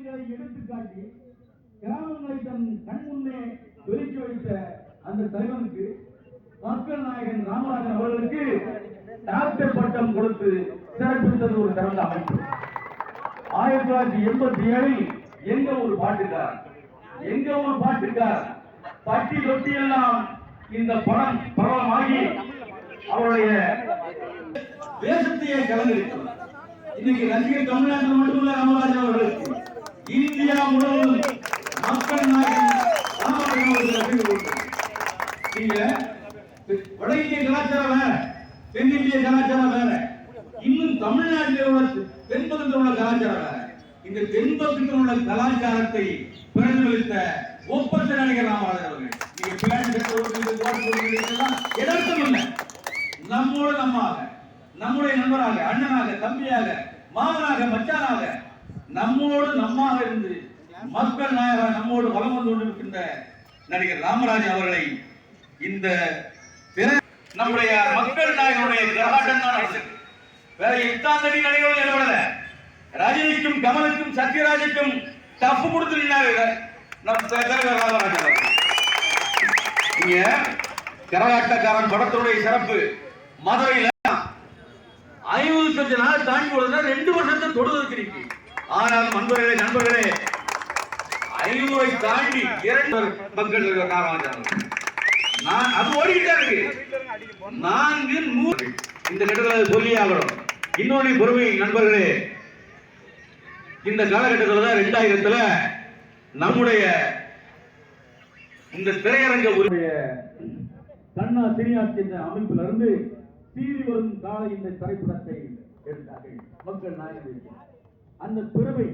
சாமானியங்களை எடுத்துக்காட்டி கிராமங்களை தன் கண் முன்னே வெளிக்க வைத்த அந்த தலைவனுக்கு மக்கள் நாயகன் ராமராஜன் அவர்களுக்கு டாக்டர் பட்டம் கொடுத்து சிறப்பித்தது ஒரு சிறந்த அமைப்பு. ஆயிரத்தி தொள்ளாயிரத்தி எண்பத்தி ஏழில் எங்க ஒரு பாட்டுக்கார் எங்க ஒரு பாட்டுக்கார் பட்டி தொட்டி எல்லாம் இந்த படம் பரவமாகி அவருடைய தேசத்தையே கலந்து இன்னைக்கு ரசிகர் தமிழ்நாட்டில் மட்டுமல்ல ராமராஜன் அவர்களுக்கு. இந்தியா முழுவதும் மக்கள் நாயகன் நீங்க வட இந்திய கலாச்சாரம் வேற தென்னிந்திய கலாச்சாரம் வேற இன்னும் தமிழ்நாட்டில் உள்ள தென்பகுதியில் உள்ள கலாச்சாரம் வேற. இந்த தென்பகுதியில் உள்ள கலாச்சாரத்தை பிரதிபலித்த ஒப்பந்த நடிகர் ராமராஜர் அவர்கள். நீங்க பேண்ட் சட்டை போட்டுக்கிட்டு, எதற்கும் இல்லை. நம்மோட நம்மாக நம்முடைய நண்பராக அண்ணனாக தம்பியாக மாமனாக மச்சானாக நம்மோடு நம்மாக இருந்து மக்கள் நாயகர் நம்மோடு வலம் வந்து கொண்டிருக்கின்ற நடிகர் ராமராஜ் அவர்களை இந்த நம்முடைய மக்கள் நாயகனுடைய கிரகாட்டம் தான் வேற எட்டாம் தேதி நடிகர்கள் நிலவரல. ரஜினிக்கும் கமலுக்கும் சத்யராஜுக்கும் டஃப் கொடுத்து நின்னாரு நம் ராமராஜ் அவர்கள். இங்க கரகாட்டக்காரன் படத்தினுடைய சிறப்பு மதுரையில ஐம்பது லட்ச நாள் தாண்டி போடுறதுனா ரெண்டு வருஷத்தை தொடுது இருக்கு ஆனால் அன்பர்களே நண்பர்களே ஐநூறை தாண்டி இரண்டு மக்கள் நான் அது ஓடிக்கிட்டே இருக்கு. நான்கு நூறு. இந்த கட்டத்தில் சொல்லி ஆகணும். இன்னொன்னு பொறுமை நண்பர்களே. இந்த காலகட்டத்தில் தான் ரெண்டாயிரத்துல நம்முடைய இந்த திரையரங்க உரிமைய கண்ணா சினியாட்சி என்ற அமைப்பில் இருந்து சீறி வரும் கால இந்த திரைப்படத்தை எடுத்தார்கள். மக்கள் நாயகம் அந்த பெருமை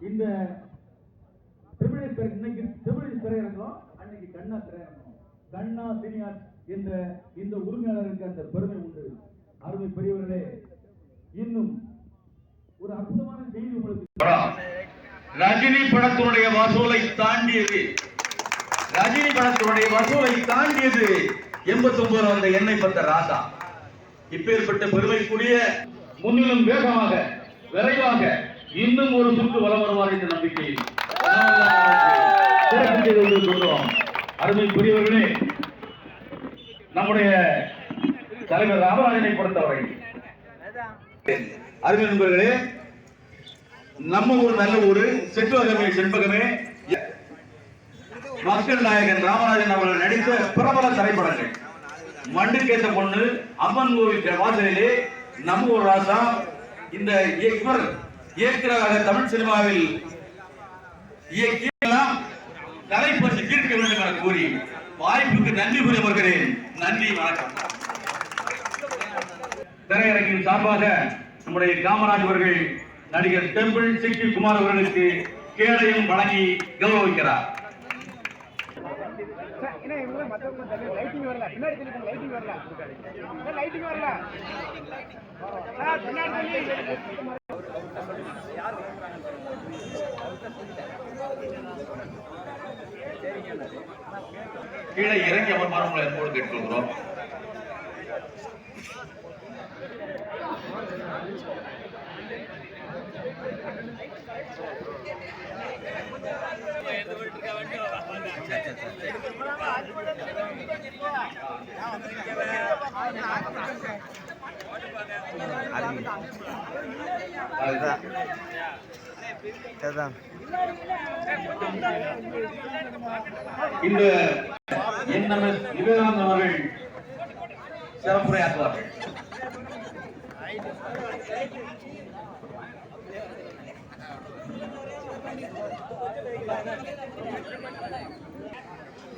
இந்த திருமணி இன்னைக்கு திருமணி திரையரங்கம் அன்னைக்கு கண்ணா திரையரங்கம். கண்ணா சினியார் என்ற இந்த உரிமையாளருக்கு அந்த பெருமை உண்டு. அருமை பெரியவர்களே இன்னும் ஒரு அற்புதமான செய்தி உங்களுக்கு ரஜினி படத்தினுடைய வசூலை தாண்டியது. ரஜினி படத்தினுடைய வசூலை தாண்டியது எண்பத்தி ஒன்பது வந்த எண்ணெய் பத்த ராசா இப்பேற்பட்ட பெருமைக்குரிய முன்னிலும் வேகமாக விரைவாக இன்னும் ஒரு சுற்று வலம் வருவார் என்ற நம்பிக்கையில். சிறப்பு செய்து கொண்டிருக்கின்றோம் அருமை புரியவர்களே நம்முடைய தலைவர் ராமராஜனை பொறுத்தவரை. அருமை நண்பர்களே நம்ம ஊர் நல்ல ஊரு செண்பகமே செண்பகமே. மக்கள் நாயகன் ராமராஜன் அவர்கள் நடித்த பிரபல திரைப்படங்கள். மண்டுக்கேத்த பொண்ணு அம்மன் கோவில் வாசலிலே நம்ம ஊர் ராசா இந்த இய- இவர் இயக்குநராக தமிழ் சினிமாவில் இயக்கியெல்லாம் தலைப்பற்றி தீர்க்க வேண்டும் என கூறி வாய்ப்புக்கு நன்றி கூறி வருகிறேன். நன்றி வணக்கம். திரையரங்கின் சார்பாக நம்முடைய காமராஜ் அவர்கள் நடிகர் டெம்பிள் சிக்கி குமார் அவர்களுக்கு கேடயம் வழங்கி கௌரவிக்கிறார். லைட்டிங் வரல பின்னாடி தள்ளி லைட்டிங் வரல. லைட்டிங் வரல. பின்னாடி கீழே இறங்கி அமர்மாறு உங்களை அன்போடு கேட்டுக்கொள்கிறோம் என்எம்எஸ் விவேகானந்தன் அவர்கள் சிறப்புரையாற்றுவார்கள்.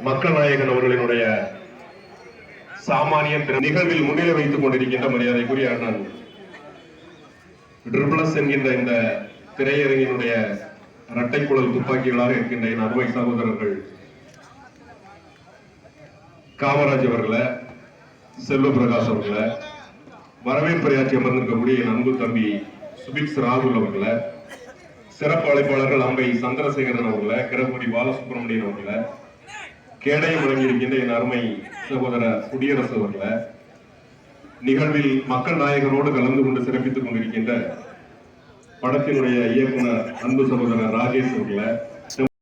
மக்கள் நாயகன் அவர்களினுடைய சாமானியன் நிகழ்வில் முன்னிலை வைத்துக் கொண்டிருக்கின்ற மரியாதைக்குரிய அண்ணன் ட்ரிபிளஸ் என்கின்ற இந்த திரையரங்கினுடைய இரட்டை குழல் துப்பாக்கிகளாக இருக்கின்ற என் அருமை சகோதரர்கள் காமராஜ் அவர்களை செல்வ பிரகாஷ் அவர்களை வரவேற்புரையாற்றி அமர்ந்திருக்கக்கூடிய என் அன்பு தம்பி சுபிக்ஸ் ராகுல் அவர்களை சிறப்பு அழைப்பாளர்கள் அம்பை சந்திரசேகரன் அவர்களை கிரகுடி பாலசுப்ரமணியன் அவர்களை கேடயம் வழங்கியிருக்கின்ற என் அருமை சகோதரர் குடியரசு அவர்களை நிகழ்வில் மக்கள் நாயகனோடு கலந்து கொண்டு சிறப்பித்துக் கொண்டிருக்கின்ற படத்தினுடைய இயக்குனர் அன்பு சகோதரர் ராஜேஷ் அவர்களை